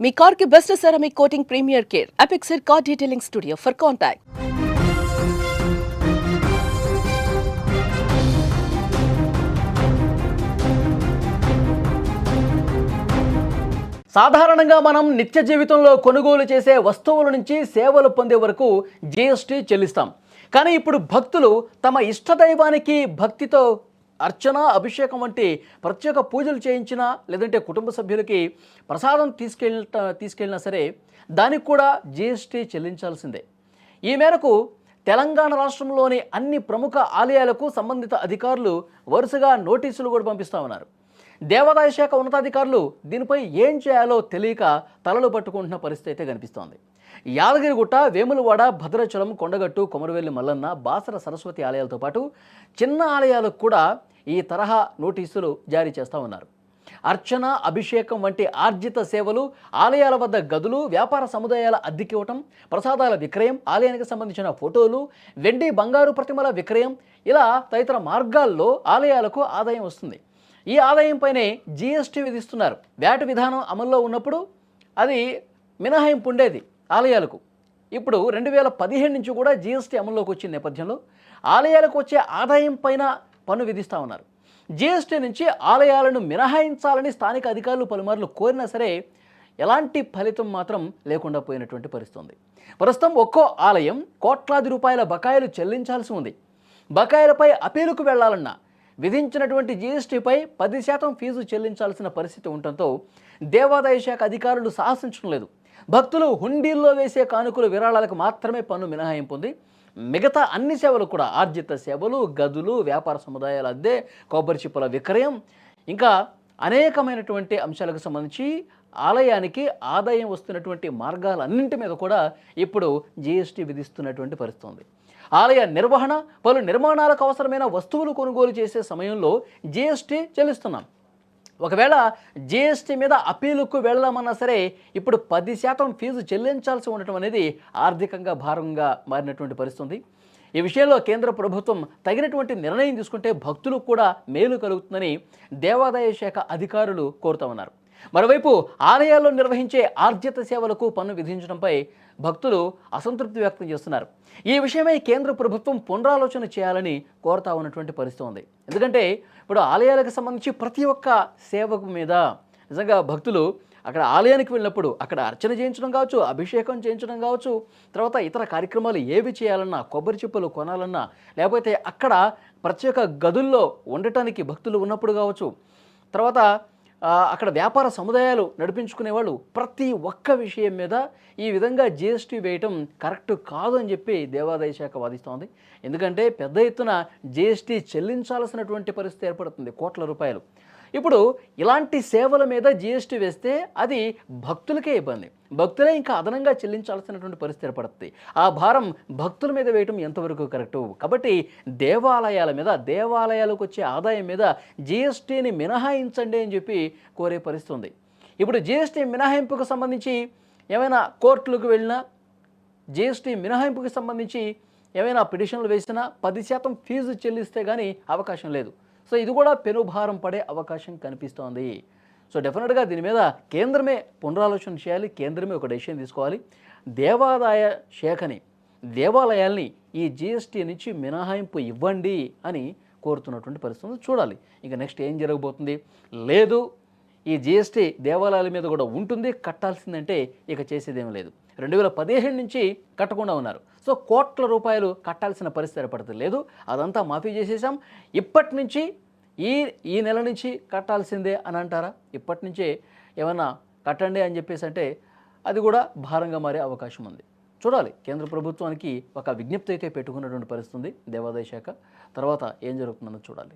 మీ కార్కి best ceramic coating premier care. Apexer car detailing studio for contact సాధారణంగా మనం నిత్య జీవితంలో కొనుగోలు చేసే వస్తువుల నుంచి సేవలు పొందే వరకు జిఎస్టీ చెల్లిస్తాం. కానీ ఇప్పుడు భక్తులు తమ ఇష్టదైవానికి భక్తితో అర్చన అభిషేకం వంటి ప్రత్యేక పూజలు చేయించినా లేదంటే కుటుంబ సభ్యులకి ప్రసాదం తీసుకెళ్ళ తీసుకెళ్ళినా సరే దానికి కూడా జీఎస్టీ చెల్లించాల్సిందే. ఈ మేరకు తెలంగాణ రాష్ట్రంలోని అన్ని ప్రముఖ ఆలయాలకు సంబంధిత అధికారులు వరుసగా నోటీసులు కూడా పంపిస్తా ఉన్నారు దేవాదాయ శాఖ ఉన్నతాధికారులు దీనిపై ఏం చేయాలో తెలియక తలలు పట్టుకుంటున్న పరిస్థితి అయితే కనిపిస్తోంది. యాదగిరిగుట్ట వేములవాడ భద్రాచలం కొండగట్టు కొమరవెల్లి మల్లన్న బాసర సరస్వతి ఆలయాలతో పాటు చిన్న ఆలయాలకు కూడా ఈ తరహా నోటీసులు జారీ చేస్తూ ఉన్నారు. అర్చన అభిషేకం వంటి ఆర్జిత సేవలు ఆలయాల వద్ద గదులు వ్యాపార సముదాయాల అద్దెకివ్వటం ప్రసాదాల విక్రయం ఆలయానికి సంబంధించిన ఫోటోలు వెండి బంగారు ప్రతిమల విక్రయం ఇలా తదితర మార్గాల్లో ఆలయాలకు ఆదాయం వస్తుంది. ఈ ఆదాయంపైనే జీఎస్టీ విధిస్తున్నారు. వ్యాట్ విధానం అమల్లో ఉన్నప్పుడు అది మినహాయింపు ఉండేది ఆలయాలకు. ఇప్పుడు రెండు వేల పదిహేను నుంచి కూడా జీఎస్టీ అమల్లోకి వచ్చిన నేపథ్యంలో ఆలయాలకు వచ్చే ఆదాయం పైన పన్ను విధిస్తా ఉన్నారు. జీఎస్టీ నుంచి ఆలయాలను మినహాయించాలని స్థానిక అధికారులు పలుమార్లు కోరినా సరే ఎలాంటి ఫలితం మాత్రం లేకుండా పోయినటువంటి పరిస్థితుంది. ప్రస్తుతం ఒక్కో ఆలయం కోట్లాది రూపాయల బకాయిలు చెల్లించాల్సి ఉంది. బకాయిలపై అపీలుకు వెళ్ళాలన్నా విధించినటువంటి జీఎస్టీపై పది శాతం ఫీజు చెల్లించాల్సిన పరిస్థితి ఉండటంతో దేవాదాయ శాఖ అధికారులు సాహసించడం లేదు. భక్తులు హుండీల్లో వేసే కానుకలు విరాళాలకు మాత్రమే పన్ను మినహాయింపు ఉంది. మిగతా అన్ని సేవలు కూడా ఆర్జిత సేవలు గదులు వ్యాపార సముదాయాల అద్దె కొబ్బరి చిప్పల విక్రయం ఇంకా అనేకమైనటువంటి అంశాలకు సంబంధించి ఆలయానికి ఆదాయం వస్తున్నటువంటి మార్గాలన్నింటి మీద కూడా ఇప్పుడు జీఎస్టీ విధిస్తున్నటువంటి పరిస్థితి ఉంది ఆలయ నిర్వహణ పలు నిర్మాణాలకు అవసరమైన వస్తువులు కొనుగోలు చేసే సమయంలో జీఎస్టీ చెల్లిస్తున్నాం. ఒకవేళ జీఎస్టీ మీద అప్పీలుకు వెళ్ళామన్నా సరే ఇప్పుడు పది శాతం ఫీజు చెల్లించాల్సి ఉండటం అనేది ఆర్థికంగా భారంగా మారినటువంటి పరిస్థితి ఈ విషయంలో కేంద్ర ప్రభుత్వం తగినటువంటి నిర్ణయం తీసుకుంటే భక్తులకు కూడా మేలు కలుగుతుందని దేవాదాయ శాఖ అధికారులు కోరుతా ఉన్నారు. మరోవైపు ఆలయాల్లో నిర్వహించే ఆర్జిత సేవలకు పన్ను విధించడంపై భక్తులు అసంతృప్తి వ్యక్తం చేస్తున్నారు. ఈ విషయమై కేంద్ర ప్రభుత్వం పునరాలోచన చేయాలని కోరుతా ఉన్నటువంటి పరిస్థితి ఉంది. ఎందుకంటే ఇప్పుడు ఆలయాలకు సంబంధించి ప్రతి ఒక్క సేవకు మీద నిజంగా భక్తులు అక్కడ ఆలయానికి వెళ్ళినప్పుడు అక్కడ అర్చన చేయించడం కావచ్చు అభిషేకం చేయించడం కావచ్చు తర్వాత ఇతర కార్యక్రమాలు ఏవి చేయాలన్నా కొబ్బరి చిప్పలు కొనాలన్నా లేకపోతే అక్కడ ప్రత్యేక గదుల్లో ఉండటానికి భక్తులు ఉన్నప్పుడు కావచ్చు తర్వాత అక్కడ వ్యాపార సముదాయాలు నడిపించుకునే వాళ్ళు ప్రతి ఒక్క విషయం మీద ఈ విధంగా జిఎస్టీ వేయటం కరెక్ట్ కాదు అని చెప్పి దేవాదాయ శాఖ వాదిస్తోంది. ఎందుకంటే పెద్ద ఎత్తున జిఎస్టీ చెల్లించాల్సినటువంటి పరిస్థితి ఏర్పడుతుంది కోట్ల రూపాయలు. ఇప్పుడు ఇలాంటి సేవల మీద జిఎస్టీ వేస్తే అది భక్తులకే ఇబ్బంది. భక్తులే ఇంకా అదనంగా చెల్లించాల్సినటువంటి పరిస్థితి ఏర్పడుతుంది. ఆ భారం భక్తుల మీద వేయటం ఎంతవరకు కరెక్టు? కాబట్టి దేవాలయాల మీద దేవాలయాలకు వచ్చే ఆదాయం మీద జిఎస్టీని మినహాయించండి అని చెప్పి కోరే పరిస్థితి ఉంది. ఇప్పుడు జిఎస్టీ మినహాయింపుకు సంబంధించి ఏమైనా కోర్టులకు వెళ్ళినా జిఎస్టీ మినహాయింపుకి సంబంధించి ఏమైనా పిటిషన్లు వేసినా పది శాతం ఫీజు చెల్లిస్తే కానీ అవకాశం లేదు. సో ఇది కూడా పెనుభారం పడే అవకాశం కనిపిస్తోంది. సో డెఫినెట్గా దీని మీద కేంద్రమే పునరాలోచన చేయాలి కేంద్రమే ఒక డెసిషన్ తీసుకోవాలి. దేవాదాయ శాఖని దేవాలయాల్ని ఈ జిఎస్టీ నుంచి మినహాయింపు ఇవ్వండి అని కోరుతున్నటువంటి పరిస్థితులు చూడాలి ఇంకా నెక్స్ట్ ఏం జరగబోతుంది. లేదు ఈ జిఎస్టీ దేవాలయాల మీద కూడా ఉంటుంది కట్టాల్సిందంటే ఇక చేసేదేం లేదు. రెండు వేల పదిహేను నుంచి కట్టకుండా ఉన్నారు. సో కోట్ల రూపాయలు కట్టాల్సిన పరిస్థితి ఏర్పడుతుంది లేదు అదంతా మాఫీ చేసేసాం ఇప్పటి నుంచి ఈ ఈ నెల నుంచి కట్టాల్సిందే అని అంటారా? ఇప్పటి నుంచే ఏమన్నా కట్టండి అని చెప్పేసి అంటే అది కూడా భారంగా మారే అవకాశం ఉంది. చూడాలి కేంద్ర ప్రభుత్వానికి ఒక విజ్ఞప్తి అయితే పెట్టుకున్నటువంటి పరిస్థితి ఉంది దేవాదాయ శాఖ. తర్వాత ఏం జరుగుతుందన్నది చూడాలి.